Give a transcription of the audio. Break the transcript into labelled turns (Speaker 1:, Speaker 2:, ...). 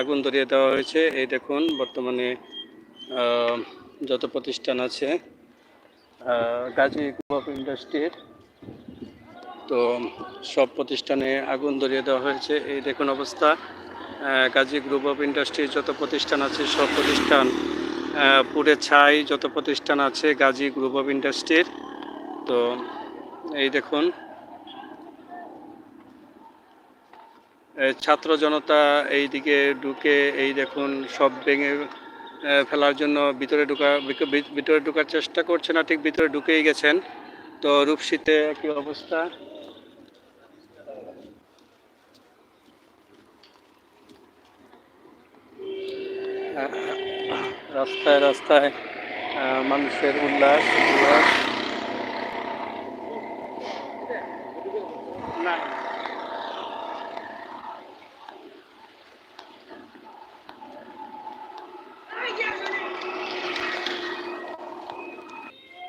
Speaker 1: আগুন ধরিয়ে দেওয়া হয়েছে। এই দেখুন, বর্তমানে যত প্রতিষ্ঠান আছে গাজী গ্রুপ ইন্ডাস্ট্রির, তো সব প্রতিষ্ঠানে আগুন ধরিয়ে দেওয়া হয়েছে। এই দেখুন অবস্থা গাজী গ্রুপ অফ ইন্ডাস্ট্রির যত প্রতিষ্ঠান আছে, সব প্রতিষ্ঠান পুড়ে ছাই যত প্রতিষ্ঠান আছে গাজী গ্রুপ অফ ইন্ডাস্ট্রির। তো এই দেখুন ছাত্র জনতা এই দিকে ঢুকে, এই দেখুন, সব ভেঙে ফেলার জন্য ভিতরে ঢুকা ভিতরে ঢুকার চেষ্টা করছে না, ঠিক ভিতরে ঢুকেই গেছেন। তো রূপসীতে কি অবস্থা। রাস্তায় রাস্তায় মানুষের উল্লাস উল্লাস।